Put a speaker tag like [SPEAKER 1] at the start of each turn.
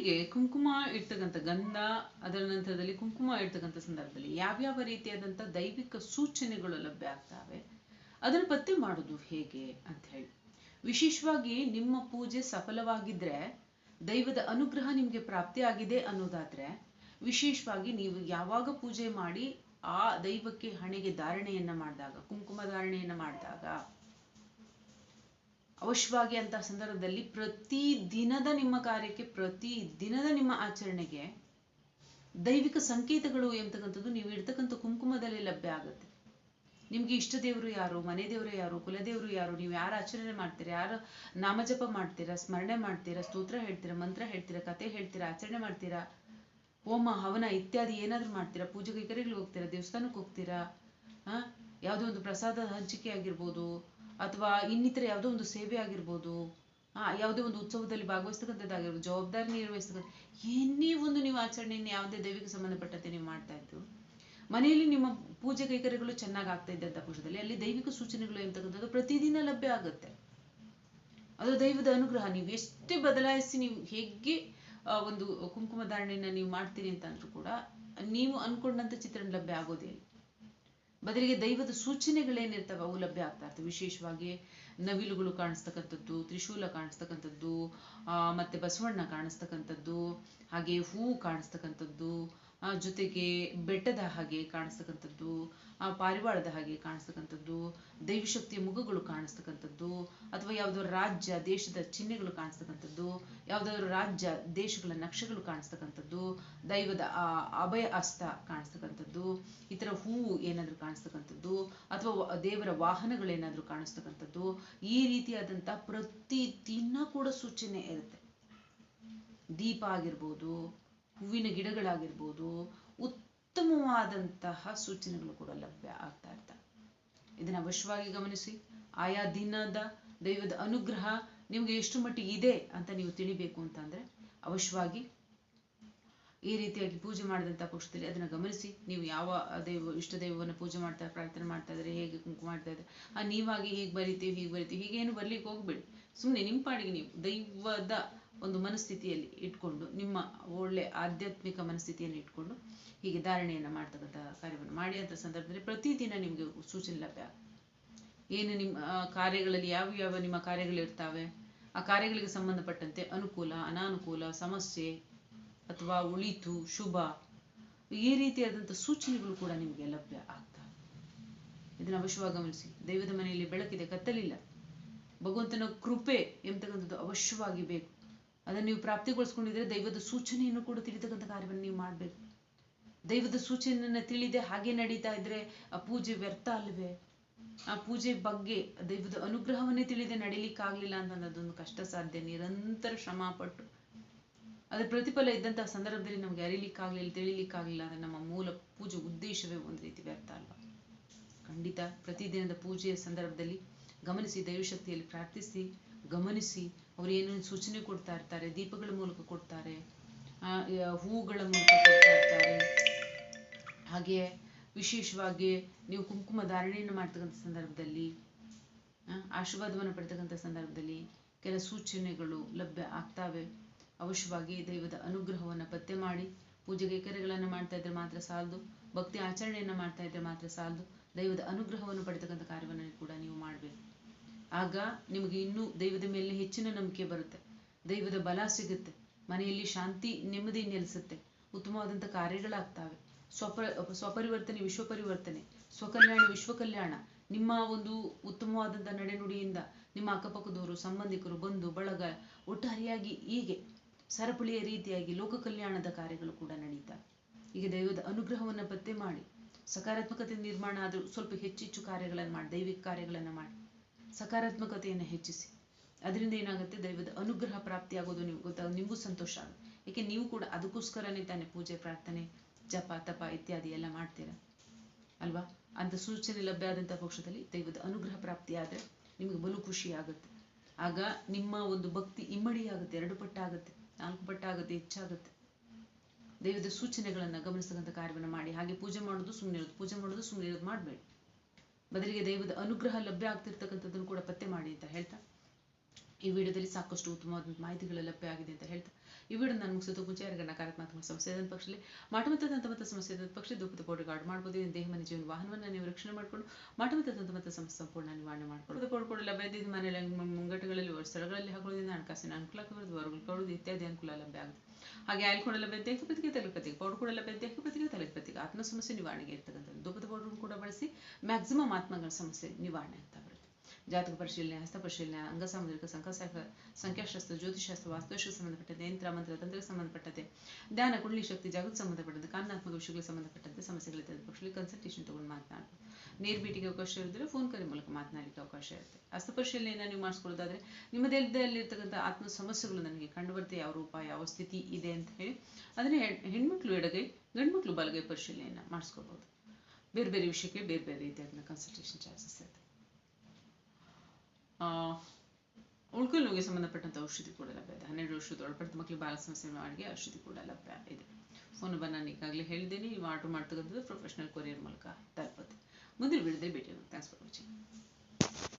[SPEAKER 1] ಹೀಗೆ ಕುಂಕುಮ ಇಡ್ತಕ್ಕಂಥ ಗಂಧ, ಅದರ ನಂತರದಲ್ಲಿ ಕುಂಕುಮ ಇಡ್ತಕ್ಕಂಥ ಸಂದರ್ಭದಲ್ಲಿ ಯಾವ್ಯಾವ ರೀತಿಯಾದಂಥ ದೈವಿಕ ಸೂಚನೆಗಳು ಲಭ್ಯ ಆಗ್ತವೆ, ಅದನ್ನು ಪತ್ತೆ ಮಾಡೋದು ಹೇಗೆ ಅಂತ ಹೇಳಿ. ವಿಶೇಷವಾಗಿ ನಿಮ್ಮ ಪೂಜೆ ಸಫಲವಾಗಿದ್ರೆ, ದೈವದ ಅನುಗ್ರಹ ನಿಮಗೆ ಪ್ರಾಪ್ತಿಯಾಗಿದೆ ಅನ್ನೋದಾದ್ರೆ, ವಿಶೇಷವಾಗಿ ನೀವು ಯಾವಾಗ ಪೂಜೆ ಮಾಡಿ ಆ ದೈವಕ್ಕೆ ಹಣೆಗೆ ಧಾರಣೆಯನ್ನ ಮಾಡಿದಾಗ, ಕುಂಕುಮ ಧಾರಣೆಯನ್ನ ಮಾಡಿದಾಗ ಅವಶ್ಯವಾಗಿ ಅಂತ ಸಂದರ್ಭದಲ್ಲಿ ಪ್ರತಿ ದಿನದ ನಿಮ್ಮ ಕಾರ್ಯಕ್ಕೆ, ಪ್ರತಿ ದಿನದ ನಿಮ್ಮ ಆಚರಣೆಗೆ ದೈವಿಕ ಸಂಕೇತಗಳು ಎಂತಕ್ಕಂಥದ್ದು ನೀವು ಇಡ್ತಕ್ಕಂಥ ಕುಂಕುಮದಲ್ಲಿ ಲಭ್ಯ ಆಗುತ್ತೆ. ನಿಮ್ಗೆ ಇಷ್ಟ ದೇವರು ಯಾರು, ಮನೆ ದೇವರು ಯಾರು ಕುಲದೇವರು ಯಾರು, ನೀವು ಯಾರು ಆಚರಣೆ ಮಾಡ್ತೀರಾ, ಯಾರು ನಾಮಜಪ ಮಾಡ್ತೀರಾ, ಸ್ಮರಣೆ ಮಾಡ್ತೀರಾ, ಸ್ತೋತ್ರ ಹೇಳ್ತೀರಾ, ಮಂತ್ರ ಹೇಳ್ತೀರಾ, ಕತೆ ಹೇಳ್ತೀರಾ, ಆಚರಣೆ ಮಾಡ್ತೀರಾ, ಹೋಮ, ಹವನ ಇತ್ಯಾದಿ ಏನಾದ್ರೂ ಮಾಡ್ತೀರಾ, ಪೂಜೆ ಕೈಕರಿಗೆ ಹೋಗ್ತೀರಾ, ದೇವಸ್ಥಾನಕ್ಕೆ ಹೋಗ್ತೀರಾ, ಆ? ಯಾವುದೋ ಒಂದು ಪ್ರಸಾದ ಹಂಚಿಕೆ ಆಗಿರ್ಬೋದು ಅಥವಾ ಇನ್ನಿತರ ಯಾವುದೋ ಒಂದು ಸೇವೆ ಆಗಿರ್ಬೋದು, ಆ, ಯಾವುದೇ ಒಂದು ಉತ್ಸವದಲ್ಲಿ ಭಾಗವಹಿಸ್ತಕ್ಕಂಥದ್ದಾಗಿರ್ಬೋದು ಜವಾಬ್ದಾರಿ ನಿರ್ವಹಿಸ್ತಕ್ಕಂಥ ಏನೇ ಒಂದು ನೀವು ಆಚರಣೆಯನ್ನು ಯಾವುದೇ ದೈವಿಕ ಸಂಬಂಧಪಟ್ಟಂತೆ ನೀವು ಮಾಡ್ತಾ ಇದ್ರು ಮನೆಯಲ್ಲಿ ನಿಮ್ಮ ಪೂಜೆ ಕೈಕರ್ಯಗಳು ಚೆನ್ನಾಗಿ ಆಗ್ತಾ ಇದ್ದಂಥ ಪಕ್ಷದಲ್ಲಿ, ಅಲ್ಲಿ ದೈವಿಕ ಸೂಚನೆಗಳು ಎಂತಕ್ಕಂಥದ್ದು ಪ್ರತಿದಿನ ಲಭ್ಯ ಆಗುತ್ತೆ. ಅದು ದೈವದ ಅನುಗ್ರಹ, ನೀವು ಎಷ್ಟೇ ಬದಲಾಯಿಸಿ ನೀವು ಹೇಗೆ ಒಂದು ಕುಂಕುಮ ಧಾರಣೆಯನ್ನ ನೀವು ಮಾಡ್ತೀರಿ ಅಂತ ಅಂದ್ರೂ ಕೂಡ, ನೀವು ಅನ್ಕೊಂಡಂತ ಚಿತ್ರಣ ಲಭ್ಯ ಆಗೋದೇ ಇಲ್ಲ. ಬದಲಿಗೆ ದೈವದ ಸೂಚನೆಗಳೇನಿರ್ತವೆ ಅವು ಲಭ್ಯ ಆಗ್ತಾ ಇರ್ತವೆ. ವಿಶೇಷವಾಗಿ ನವಿಲುಗಳು ಕಾಣಿಸ್ತಕ್ಕಂಥದ್ದು, ತ್ರಿಶೂಲ ಕಾಣಿಸ್ತಕ್ಕಂಥದ್ದು ಮತ್ತೆ ಬಸವಣ್ಣ ಕಾಣಿಸ್ತಕ್ಕಂಥದ್ದು ಹಾಗೆ ಹೂವು ಕಾಣಿಸ್ತಕ್ಕಂಥದ್ದು ಜೊತೆಗೆ ಬೆಟ್ಟದ ಹಾಗೆ ಕಾಣಿಸ್ತಕ್ಕಂಥದ್ದು, ಆ, ಪಾರಿವಾಳದ ಹಾಗೆ ಕಾಣಿಸ್ತಕ್ಕಂಥದ್ದು, ದೈವಶಕ್ತಿಯ ಮುಖಗಳು ಕಾಣಿಸ್ತಕ್ಕಂಥದ್ದು, ಅಥವಾ ಯಾವುದೋ ರಾಜ್ಯ, ದೇಶದ ಚಿಹ್ನೆಗಳು ಕಾಣಿಸ್ತಕ್ಕಂಥದ್ದು ಯಾವುದಾದ್ರು ರಾಜ್ಯ, ದೇಶಗಳ ನಕ್ಷೆಗಳು ಕಾಣಿಸ್ತಕ್ಕಂಥದ್ದು, ದೈವದ, ಆ, ಅಭಯ ಅಸ್ತ ಕಾಣಿಸ್ತಕ್ಕಂಥದ್ದು ಈ ಥರ ಹೂವು ಏನಾದರೂ ಕಾಣಿಸ್ತಕ್ಕಂಥದ್ದು, ಅಥವಾ ದೇವರ ವಾಹನಗಳೇನಾದರೂ ಕಾಣಿಸ್ತಕ್ಕಂಥದ್ದು, ಈ ರೀತಿಯಾದಂಥ ಪ್ರತಿ ದಿನ ಕೂಡ ಸೂಚನೆ ಇರುತ್ತೆ. ದೀಪ ಆಗಿರ್ಬೋದು ಹೂವಿನ ಗಿಡಗಳಾಗಿರ್ಬೋದು, ಉತ್ತಮವಾದಂತಹ ಸೂಚನೆಗಳು ಕೂಡ ಲಭ್ಯ ಆಗ್ತಾ ಇರ್ತವೆ. ಇದನ್ನ ಅವಶ್ಯವಾಗಿ ಗಮನಿಸಿ. ಆಯಾ ದಿನದ ದೈವದ ಅನುಗ್ರಹ ನಿಮ್ಗೆ ಎಷ್ಟು ಮಟ್ಟಿಗೆ ಇದೆ ಅಂತ ನೀವು ತಿಳಿಬೇಕು ಅಂತಂದ್ರೆ, ಅವಶ್ಯವಾಗಿ ಈ ರೀತಿಯಾಗಿ ಪೂಜೆ ಮಾಡಿದಂಥ ಪಕ್ಷದಲ್ಲಿ ಅದನ್ನ ಗಮನಿಸಿ. ನೀವು ಯಾವ ದೈವ, ಇಷ್ಟ ದೈವವನ್ನು ಪೂಜೆ ಮಾಡ್ತಾ, ಪ್ರಾರ್ಥನೆ ಮಾಡ್ತಾ ಇದ್ರೆ ಹೇಗೆ ಕುಂಕುಮ ಮಾಡ್ತಾ ಇದ್ರೆ ಆ ನೀವಾಗಿ ಹೀಗೆ ಬರಿತೀವಿ ಹೀಗೆ ಬರಿತೀವಿ, ಹೀಗೇನು ಬರ್ಲಿಕ್ಕೆ ಹೋಗ್ಬೇಡಿ. ಸುಮ್ಮನೆ ನಿಮ್ಮ ಪಾಡಿಗೆ ನೀವು ದೈವದ ಒಂದು ಮನಸ್ಥಿತಿಯಲ್ಲಿ ಇಟ್ಕೊಂಡು, ನಿಮ್ಮ ಒಳ್ಳೆ ಆಧ್ಯಾತ್ಮಿಕ ಮನಸ್ಥಿತಿಯನ್ನು ಇಟ್ಕೊಂಡು ಹೀಗೆ ಧಾರಣೆಯನ್ನು ಮಾಡ್ತಕ್ಕಂಥ ಕಾರ್ಯವನ್ನು ಮಾಡಿ. ಅಂತ ಸಂದರ್ಭದಲ್ಲಿ ಪ್ರತಿದಿನ ನಿಮಗೆ ಸೂಚನೆ ಲಭ್ಯ. ಏನು ನಿಮ್ಮ ಕಾರ್ಯಗಳಲ್ಲಿ ಯಾವ ಯಾವ ನಿಮ್ಮ ಕಾರ್ಯಗಳಿರ್ತಾವೆ ಆ ಕಾರ್ಯಗಳಿಗೆ ಸಂಬಂಧಪಟ್ಟಂತೆ ಅನುಕೂಲ, ಅನಾನುಕೂಲ, ಸಮಸ್ಯೆ ಅಥವಾ ಉಳಿತು, ಶುಭ, ಈ ರೀತಿಯಾದಂಥ ಸೂಚನೆಗಳು ಕೂಡ ನಿಮಗೆ ಲಭ್ಯ ಆಗ್ತವೆ. ಇದನ್ನು ಅವಶ್ಯವಾಗಿ ಗಮನಿಸಿ. ದೈವದ ಮನೆಯಲ್ಲಿ ಬೆಳಕಿದೆ, ಕತ್ತಲಿಲ್ಲ. ಭಗವಂತನ ಕೃಪೆ ಎಂಬತಕ್ಕಂಥದ್ದು ಅವಶ್ಯವಾಗಿ ಬೇಕು. ಅದನ್ನು ನೀವು ಪ್ರಾಪ್ತಿಗೊಳಿಸ್ಕೊಂಡಿದ್ರೆ ದೈವದ ಸೂಚನೆಯನ್ನು ಕೂಡ ತಿಳಿತಕ್ಕಂಥ ಕಾರ್ಯವನ್ನು ನೀವು ಮಾಡಬೇಕು. ದೈವದ ಸೂಚನೆಯನ್ನ ತಿಳಿದೆ ಹಾಗೆ ನಡೀತಾ ಇದ್ರೆ ಆ ಪೂಜೆ ವ್ಯರ್ಥ ಅಲ್ವೇ? ಆ ಪೂಜೆ ಬಗ್ಗೆ ದೈವದ ಅನುಗ್ರಹವನ್ನೇ ತಿಳಿದೆ ನಡೀಲಿಕ್ಕಾಗ್ಲಿಲ್ಲ ಅಂತ ಅದೊಂದು ಕಷ್ಟ ಸಾಧ್ಯ, ನಿರಂತರ ಶ್ರಮ ಪಟ್ಟು ಅದ್ರ ಪ್ರತಿಫಲ ಇದ್ದಂತಹ ಸಂದರ್ಭದಲ್ಲಿ ನಮ್ಗೆ ಅರಿಲಿಕ್ಕಾಗ್ಲಿಲ್ಲ ತಿಳಿಲಿಕ್ಕಾಗ್ಲಿಲ್ಲ ಅಂದ್ರೆ ನಮ್ಮ ಮೂಲ ಪೂಜೆ ಉದ್ದೇಶವೇ ಒಂದು ರೀತಿ ವ್ಯರ್ಥ ಅಲ್ವಾ? ಖಂಡಿತ ಪ್ರತಿದಿನದ ಪೂಜೆಯ ಸಂದರ್ಭದಲ್ಲಿ ಗಮನಿಸಿ, ದೈವಶಕ್ತಿಯಲ್ಲಿ ಪ್ರಾರ್ಥಿಸಿ, ಗಮನಿಸಿ ಅವ್ರು ಏನೇನು ಸೂಚನೆ ಕೊಡ್ತಾ ಇರ್ತಾರೆ, ದೀಪಗಳ ಮೂಲಕ ಕೊಡ್ತಾರೆ ಹೂಗಳ ಮೂಲಕ ಕೊಡ್ತಾ ಇರ್ತಾರೆ. ಹಾಗೆ ವಿಶೇಷವಾಗಿ ನೀವು ಕುಂಕುಮ ಧಾರಣೆಯನ್ನು ಮಾಡ್ತಕ್ಕಂಥ ಸಂದರ್ಭದಲ್ಲಿ ಆಶೀರ್ವಾದವನ್ನು ಪಡ್ತಕ್ಕಂಥ ಸಂದರ್ಭದಲ್ಲಿ ಕೆಲ ಸೂಚನೆಗಳು ಲಭ್ಯ ಆಗ್ತಾವೆ. ಅವಶ್ಯವಾಗಿ ದೈವದ ಅನುಗ್ರಹವನ್ನು ಪತ್ತೆ ಮಾಡಿ ಪೂಜೆ ಕೈಕರ್ಯಗಳನ್ನು ಮಾಡ್ತಾ ಇದ್ರೆ ಮಾತ್ರ ಸಾಲದು, ಭಕ್ತಿ ಆಚರಣೆಯನ್ನು ಮಾಡ್ತಾ ಇದ್ರೆ ಮಾತ್ರ ಸಾಲದು, ದೈವದ ಅನುಗ್ರಹವನ್ನು ಪಡೆತಕ್ಕಂಥ ಕಾರ್ಯವನ್ನು ಕೂಡ ನೀವು ಮಾಡಬೇಕು. ಆಗ ನಿಮಗೆ ಇನ್ನೂ ದೈವದ ಮೇಲೆ ಹೆಚ್ಚಿನ ನಂಬಿಕೆ ಬರುತ್ತೆ. ದೈವದ ಬಲ ಸಿಗುತ್ತೆ. ಮನೆಯಲ್ಲಿ ಶಾಂತಿ, ನೆಮ್ಮದಿ ನೆಲೆಸುತ್ತೆ. ಉತ್ತಮವಾದಂಥ ಕಾರ್ಯಗಳಾಗ್ತವೆ. ಸ್ವಪ, ಸ್ವಪರಿವರ್ತನೆ, ವಿಶ್ವಪರಿವರ್ತನೆ, ಸ್ವಕಲ್ಯಾಣ, ವಿಶ್ವಕಲ್ಯಾಣ. ನಿಮ್ಮ ಒಂದು ಉತ್ತಮವಾದಂಥ ನಡೆನುಡಿಯಿಂದ ನಿಮ್ಮ ಅಕ್ಕಪಕ್ಕದವರು, ಸಂಬಂಧಿಕರು, ಬಂಧು, ಬಳಗ ಒಟ್ಟಾರೆಯಾಗಿ ಹೀಗೆ ಸರಪಳಿಯ ರೀತಿಯಾಗಿ ಲೋಕ ಕಲ್ಯಾಣದ ಕಾರ್ಯಗಳು ಕೂಡ ನಡೀತವೆ ಈಗ ದೈವದ ಅನುಗ್ರಹವನ್ನು ಪತ್ತೆ ಮಾಡಿ, ಸಕಾರಾತ್ಮಕತೆ ನಿರ್ಮಾಣ ಆದರೂ ಸ್ವಲ್ಪ ಹೆಚ್ಚೆಚ್ಚು ಕಾರ್ಯಗಳನ್ನು ಮಾಡಿ, ದೈವಿಕ ಕಾರ್ಯಗಳನ್ನು ಮಾಡಿ. ಸಕಾರಾತ್ಮಕತೆಯನ್ನು ಹೆಚ್ಚಿಸಿ. ಅದರಿಂದ ಏನಾಗುತ್ತೆ? ದೈವದ ಅನುಗ್ರಹ ಪ್ರಾಪ್ತಿಯಾಗೋದು ನಿಮ್ಗೆ ಗೊತ್ತಾಗ ನಿಮಗೂ ಸಂತೋಷ ಆಗುತ್ತೆ. ಏಕೆ ನೀವು ಕೂಡ ಅದಕ್ಕೋಸ್ಕರನೇ ತಾನೆ ಪೂಜೆ, ಪ್ರಾರ್ಥನೆ, ಜಪ, ತಪ ಇತ್ಯಾದಿ ಎಲ್ಲ ಮಾಡ್ತೀರ? ಅಲ್ವಾ? ಅಂತ ಸೂಚನೆ ಲಭ್ಯ ಆದಂಥ ಪಕ್ಷದಲ್ಲಿ ದೈವದ ಅನುಗ್ರಹ ಪ್ರಾಪ್ತಿಯಾದರೆ ನಿಮಗೆ ಬಲು ಖುಷಿ ಆಗುತ್ತೆ. ಆಗ ನಿಮ್ಮ ಒಂದು ಭಕ್ತಿ ಇಮ್ಮಡಿ ಆಗುತ್ತೆ, ಎರಡು ಪಟ್ಟಾಗುತ್ತೆ, ನಾಲ್ಕು ಪಟ್ಟಾಗುತ್ತೆ, ಹೆಚ್ಚಾಗುತ್ತೆ. ದೈವದ ಸೂಚನೆಗಳನ್ನ ಗಮನಿಸ್ತಕ್ಕಂಥ ಕಾರ್ಯವನ್ನು ಮಾಡಿ. ಹಾಗೆ ಪೂಜೆ ಮಾಡೋದು ಸುಮ್ಮನೆ ಇರೋದು ಪೂಜೆ ಮಾಡೋದು ಸುಮ್ಮನೆ ಇರೋದು ಮಾಡಬೇಡಿ. ಬದಲಿಗೆ ದೈವದ ಅನುಗ್ರಹ ಲಭ್ಯ ಆಗ್ತಿರ್ತಕ್ಕಂಥದ್ದನ್ನು ಕೂಡ ಪತ್ತೆ ಮಾಡಿ ಅಂತ ಹೇಳ್ತಾ. ಈ ವಿಡಿಯೋದಲ್ಲಿ ಸಾಕಷ್ಟು ಉತ್ತಮವಾದ ಮಾಹಿತಿಗಳು ಲಭ್ಯ ಆಗಿದೆ ಅಂತ ಹೇಳ್ತಾ ಈ ವಿಡಿಯೋ ನಾನು ಮುಗಿಸೋದು ಮುಂಚೆ ಯಾರಿಗ ನಕಾರಾತ್ಮಕ ಸಮಸ್ಯೆ ಇದ್ದ ಪಕ್ಷದಲ್ಲಿ ಮಾಟಮತ್ತ ತಂತಮತ ಸಮಸ್ಯೆ ಇದ್ದ ಪಕ್ಷ ದುಃಖದ ಪೌಡರ್ ಗಾರ್ಡ್ ಮಾಡ್ಬೋದು. ದೇಹ, ಮನೆ, ಜೀವನ, ವಾಹನವನ್ನು ನೀವು ರಕ್ಷಣೆ ಮಾಡಿಕೊಂಡು ಮಾಟಮತ್ತ ಮತ್ತೆ ಸಮಸ್ಯೆ ಸಂಪೂರ್ಣ ನಿವಾರಣೆ ಮಾಡ್ಕೊಳ್ಳೋದು ಪೌಡರ್ ಕೂಡ ಲಭ್ಯ ಇದ್ದು ಮನೆಯಲ್ಲಿ ಮುಂಗಟ್ಟುಗಳಲ್ಲಿ ಸ್ಥಳಗಳಲ್ಲಿ ಹಾಕೊಳ್ಳೋದ್ರಿಂದ ಹಣಕಾಸಿನ ಅನುಕೂಲ ಕೊಡೋದು ಇತ್ಯಾದಿ ಅನುಕೂಲ ಲಭ್ಯ ಆಗುತ್ತೆ. ಹಾಗೆ ಆಯ್ಕೊಂಡ ಕೂಡ ಲಭ್ಯ ದೇಹಪತಿಗೆ ತಲೆಪತಿಗೆ ಪೌಡರ್ ಕೂಡ ಲಭ್ಯ ದೇಹಪತಿಗೆ ತಲೆಪತಿಗೆ ಆತ್ಮ ಸಮಸ್ಯೆ ನಿವಾರಣೆಗೆ ಇರ್ತಕ್ಕಂಥದ್ದು. ದುಃಖದ ಪೌಡರ್ ಕೂಡ ಬಳಸಿ ಮ್ಯಾಕ್ಸಿಮಮ್ ಆತ್ಮಗಳ ಸಮಸ್ಯೆ ನಿವಾರಣೆ ಬರುತ್ತೆ. ಜಾತಕ ಪರಿಶೀಲನೆ, ಹಸ್ತ ಪರಿಶೀಲನೆ ಅಂಗ ಸಾಮುದ್ರಿಕ ಸಂಖ್ಯಾಶಾಸ್ತ್ರ ಸಂಖ್ಯಾಶಾಸ್ತ್ರ ಜ್ಯೋತಿಷಾಸ್ತ್ರ ವಾಸ್ತುಶಾಸ್ತ್ರ ಸಂಬಂಧಪಟ್ಟಂತೆ ಯಂತ್ರ ಮಂತ್ರ, ತಂತ್ರಕ್ಕೆ ಸಂಬಂಧಪಟ್ಟಂತೆ, ಧ್ಯಾನ, ಕುಳ್ಳಿ ಶಕ್ತಿ, ಜಾಗೃತಿ ಸಂಬಂಧಪಟ್ಟಂತೆ, ಕಾನೂನಾತ್ಮಕ ವಿಷಯಗಳಿಗೆ ಸಂಬಂಧಪಟ್ಟಂತೆ ಸಮಸ್ಯೆಗಳಿದ್ದ ಪಕ್ಷದಲ್ಲಿ ಕನ್ಸಲ್ಟೇಷನ್ ತಗೊಂಡು ಮಾತನಾಡ್ಬೋದು ನೇರ್ ಭೇಟಿಗೆ ಅವಕಾಶ ಇರಿದ್ರೆ ಫೋನ್ ಕರೆ ಮೂಲಕ ಮಾತನಾಡಲಿಕ್ಕೆ ಅವಕಾಶ ಇರುತ್ತೆ. ಹಸ್ತ ಪರಿಶೀಲನೆಯನ್ನು ನೀವು ಮಾಡಿಸ್ಕೊಳ್ಳೋದಾದ್ರೆ ನಿಮ್ಮ ದೇಹದಲ್ಲಿರ್ತಕ್ಕಂಥ ಆತ್ಮ ಸಮಸ್ಯೆಗಳು ನನಗೆ ಕಂಡು ಬರುತ್ತೆ ಯಾವ ರೂಪ, ಯಾವ ಸ್ಥಿತಿ ಇದೆ ಅಂತ ಹೇಳಿ ಅದನ್ನ ಹೆಣ್ಮಕ್ಳು ಎಡಗೈ, ಗಂಡ್ಮಕ್ಳು ಬಲಗೈ ಪರಿಶೀಲನೆಯನ್ನು ಮಾಡಿಸ್ಕೋಬಹುದು ಬೇರೆ ಬೇರೆ ವಿಷಯಕ್ಕೆ ಬೇರೆ ಬೇರೆ ರೀತಿಯಾದ ಕನ್ಸಲ್ಟೇಷನ್ ಚಾರ್ಜಸ್ ಇರುತ್ತೆ. ಉಳ್ಕಲ್ ನೋವಿಗೆ ಸಂಬಂಧಪಟ್ಟಂತ ಔಷಧಿ ಕೂಡ ಲಭ್ಯ ಇದೆ. ಹನ್ನೆರಡು ವರ್ಷದ ಒಳಪಟ್ಟ ಮಕ್ಕಳು ಬಾಲ ಸಮಸ್ಯೆ ಔಷಧಿ ಕೂಡ ಲಭ್ಯ ಇದೆ. ಫೋನ್ ನಂಬರ್ ನಾನು ಈಗಾಗಲೇ ಹೇಳಿದ್ದೀನಿ ನೀವು ಆರ್ಡರ್ ಮಾಡ್ತಕ್ಕಂಥದ್ದು ಪ್ರೊಫೆಷನಲ್ ಕೊರಿಯರ್ ಮೂಲಕ ತಲುಪುತ್ತೆ. ಮುಂದಿನ ವಿಡಿಯೋದಲ್ಲಿ ಭೇಟಿ ಥ್ಯಾಂಕ್ಸ್ ಫಾರ್ ವಾಚಿಂಗ್